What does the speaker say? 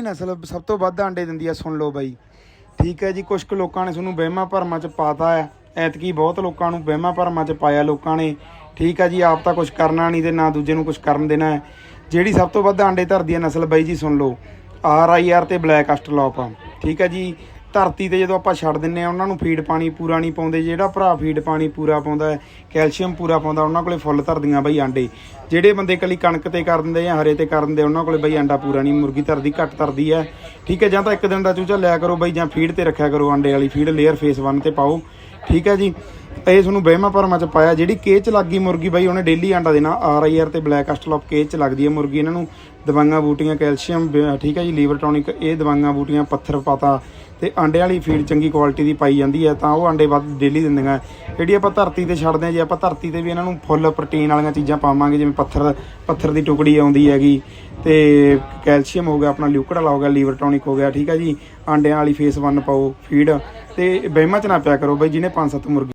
ਨਸਲ ਸਭ ਤੋਂ ਵੱਧ ਆਂਡੇ ਦਿੰਦੀ ਆ, ਸੁਣ ਲਓ ਬਾਈ। ਠੀਕ ਹੈ ਜੀ ਕੁਝ ਕੁ ਲੋਕਾਂ ਨੇ ਤੁਹਾਨੂੰ ਵਹਿਮਾਂ ਭਰਮਾਂ ਚ ਪਾਤਾ ਹੈ। ਐਤਕੀ ਬਹੁਤ ਲੋਕਾਂ ਨੂੰ ਵਹਿਮਾਂ ਭਰਮਾਂ ਚ ਪਾਇਆ ਲੋਕਾਂ ਨੇ। ਠੀਕ ਹੈ ਜੀ, ਆਪ ਤਾਂ ਕੁਝ ਕਰਨਾ ਨਹੀਂ ਤੇ ਨਾ ਦੂਜੇ ਨੂੰ ਕੁਝ ਕਰਨ ਦੇਣਾ ਹੈ। ਜਿਹੜੀ ਸਭ ਤੋਂ ਵੱਧ ਆਂਡੇ ਧਰਦੀ ਹੈ ਨਸਲ ਬਾਈ ਜੀ, ਸੁਣ ਲਓ। ਆਰ ਆਈ ਆਰ ਤੇ ਬਲੈਕ ਅਸਟਰਲੌਪ ਆ ਠੀਕ ਹੈ ਜੀ ਧਰਤੀ ਤੇ ਜਦੋਂ ਆਪਾਂ ਛੱਡ ਦਿੰਨੇ ਆ, ਉਹਨਾਂ ਨੂੰ ਫੀਡ ਪਾਣੀ ਪੂਰਾ ਨਹੀਂ ਪਾਉਂਦੇ। ਜਿਹੜਾ ਭਰਾ ਫੀਡ ਪਾਣੀ ਪੂਰਾ ਪਾਉਂਦਾ ਹੈ, ਕੈਲਸ਼ੀਅਮ ਪੂਰਾ ਪਾਉਂਦਾ, ਉਹਨਾਂ ਕੋਲੇ ਫੁੱਲ ਧਰਦੀਆਂ ਬਈ ਆਂਡੇ। ਜਿਹੜੇ ਬੰਦੇ ਕਲੀ ਕਣਕ ਤੇ ਕਰ ਦਿੰਦੇ ਜਾਂ ਹਰੇ ਤੇ ਕਰ ਦਿੰਦੇ, ਉਹਨਾਂ ਕੋਲੇ ਬਈ ਆਂਡਾ ਪੂਰਾ ਨਹੀਂ, ਮੁਰਗੀ ਧਰਦੀ ਘੱਟ ਧਰਦੀ ਹੈ। ਠੀਕ ਹੈ, ਜਾਂ ਤਾਂ ਇੱਕ ਦਿਨ ਦਾ ਚੂਚਾ ਲਿਆ ਕਰੋ ਬਈ ਜਾਂ ਫੀਡ ਤੇ ਰੱਖਿਆ ਕਰੋ ਆਂਡੇ ਵਾਲੀ ਫੀਡ ਲੇਅਰ ਫੇਸ 1 ਤੇ ਪਾਓ। ਠੀਕ ਹੈ ਜੀ। ਇਹ ਤੁਹਾਨੂੰ ਬਹਿਮਾ ਭਰਮਾਂ ਚ ਪਾਇਆ, ਜਿਹੜੀ ਕੇਜ ਚ ਲੱਗੀ ਮੁਰਗੀ ਬਾਈ, ਉਹਨੇ ਡੇਲੀ ਆਂਡਾ ਦੇਣਾ। ਆਰ ਆਈ ਆਰ ਤੇ ਬਲੈਕ ਐਸਟਲੋਪ ਕੇਜ ਚ ਲੱਗਦੀ ਹੈ ਮੁਰਗੀ। ਇਹਨਾਂ ਨੂੰ ਦਵਾਈਆਂ, ਬੂਟੀਆਂ, ਕੈਲਸ਼ੀਅਮ ਠੀਕ ਹੈ ਜੀ, ਲੀਵਰ ਟੌਨਿਕ, ਇਹ ਦਵਾਈਆਂ, ਬੂਟੀਆਂ, ਪੱਥਰ, ਪਾਤਾ ਤੇ ਆਂਡੇ ਵਾਲੀ ਫੀਡ ਚੰਗੀ ਕੁਆਲਿਟੀ ਦੀ ਪਾਈ ਜਾਂਦੀ ਹੈ, ਤਾਂ ਉਹ ਆਂਡੇ ਵੱਧ ਡੇਲੀ ਦਿੰਦੀਆਂ। ਜਿਹੜੀ ਆਪਾਂ ਧਰਤੀ ਤੇ ਛੱਡਦੇ ਹਾਂ ਜੇ, ਆਪਾਂ ਧਰਤੀ ਤੇ ਵੀ ਇਹਨਾਂ ਨੂੰ ਫੁੱਲ ਪ੍ਰੋਟੀਨ ਵਾਲੀਆਂ ਚੀਜ਼ਾਂ ਪਾਵਾਂਗੇ, ਜਿਵੇਂ ਪੱਥਰ ਪੱਥਰ ਦੀ ਟੁਕੜੀ ਆਉਂਦੀ ਹੈਗੀ ਤੇ ਕੈਲਸ਼ੀਅਮ ਹੋ ਗਿਆ, ਆਪਣਾ ਲਿਊਕਡ ਵਾਲਾ ਹੋ ਗਿਆ, ਲੀਵਰ ਟੌਨਿਕ ਹੋ ਗਿਆ, ਠੀਕ ਹੈ ਜੀ, ਆਂਡਿਆਂ ਵਾਲੀ ਫੇਸ 1 ਪਾਓ ਫੀਡ ਤੇ ਬਹਿਮਾ ਚ ਨਾ ਪਿਆ ਕਰੋ ਬਈ, ਜਿਹਨੇ ਪੰਜ ਸੱਤ ਮੁਰਗੀ